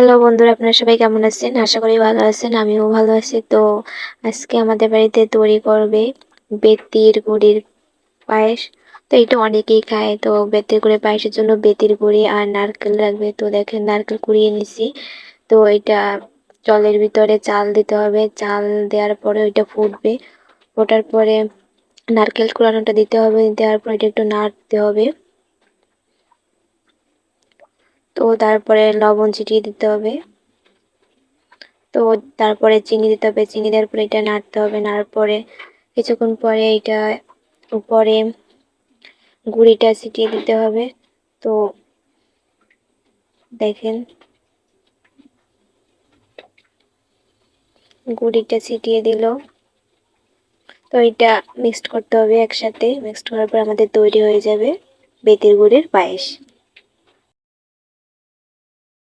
Hello বন্ধুরা, আপনারা সবাই কেমন আছেন? আশা করি ভালো আছেন, আমিও ভালো আছি। তো আজকে আমাদের বাড়িতে তৈরি করবে বেতির গুড়ির পায়েস। তো এটা অনেকেই খায়, তো বেতির গুড়ির পায়েসের জন্য বেতির গুড়ি আর নারকেল লাগবে। তো দেখেন নারকেল কুড়িয়ে নিছি। তো এটা জলের ভিতরে চাল দিতে হবে। চাল দেওয়ার পরে ওইটা ফুটবে। ফোটার পরে নারকেল কুড়ানোটা দিতে হবে। দেওয়ার পরে এটা একটু নাড়তে হবে। তো তারপরে লবণ ছিটিয়ে দিতে হবে। তো তারপরে চিনি দিতে হবে। চিনি দেওয়ার পরে এটা নাড়তে হবে। নাড়ার পরে কিছুক্ষণ পরে এটা উপরে গুঁড়িটা ছিটিয়ে দিতে হবে। তো দেখেন, গুঁড়িটা ছিটিয়ে দিল। তো এটা মিক্সড করতে হবে একসাথে। মিক্সড করার পর আমাদের তৈরি হয়ে যাবে বেতের গুড়ের পায়েস।